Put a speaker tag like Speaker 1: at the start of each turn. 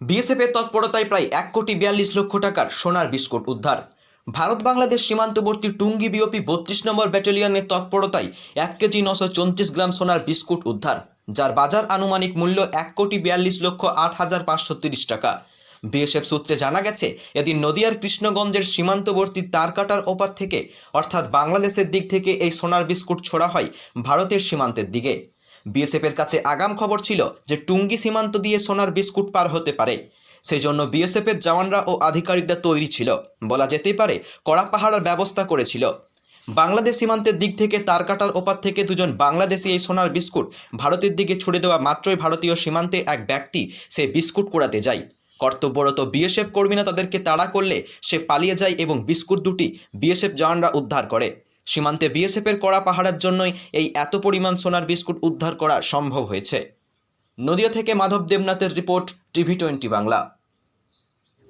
Speaker 1: বিএসএফের তৎপরতায় প্রায় এক কোটি বিয়াল্লিশ লক্ষ টাকার সোনার বিস্কুট উদ্ধার। ভারত বাংলাদেশ সীমান্তবর্তী টুঙ্গি বিওপি বত্রিশ নম্বর ব্যাটালিয়নের তৎপরতায় এক কেজি নশো চৌত্রিশ গ্রাম সোনার বিস্কুট উদ্ধার, যার বাজার আনুমানিক মূল্য এক কোটি বিয়াল্লিশ লক্ষ আট হাজার পাঁচশো তিরিশ টাকা। বিএসএফ সূত্রে জানা গেছে, এদিন নদিয়ার কৃষ্ণগঞ্জের সীমান্তবর্তী তারকাটার ওপার থেকে, অর্থাৎ বাংলাদেশের দিক থেকে এই সোনার বিস্কুট ছোড়া হয় ভারতের সীমান্তের দিকে। বিএসএফের কাছে আগাম খবর ছিল যে টুঙ্গি সীমান্ত দিয়ে সোনার বিস্কুট পার হতে পারে। সেই জন্য বিএসএফের জওয়ানরা ও আধিকারিকরা তৈরি ছিল। বলা যেতেই পারে, কড়া পাহারার ব্যবস্থা করেছিল। বাংলাদেশ সীমান্তের দিক থেকে তারকাটার ওপার থেকে দুজন বাংলাদেশি এই সোনার বিস্কুট ভারতের দিকে ছুড়ে দেওয়া মাত্রই ভারতীয় সীমান্তে এক ব্যক্তি সে বিস্কুট কুড়াতে যায়। কর্তব্যরত বিএসএফ কর্মীরা তাদেরকে তাড়া করলে সে পালিয়ে যায় এবং বিস্কুট দুটি বিএসএফ জওয়ানরা উদ্ধার করে। সীমান্তে বিএসএফের কড়া পাহারার জন্যই এই এত পরিমাণ সোনার বিস্কুট উদ্ধার করা সম্ভব হয়েছে। নদিয়া থেকে Madhab দেবনাথের report TV twenty Bangla.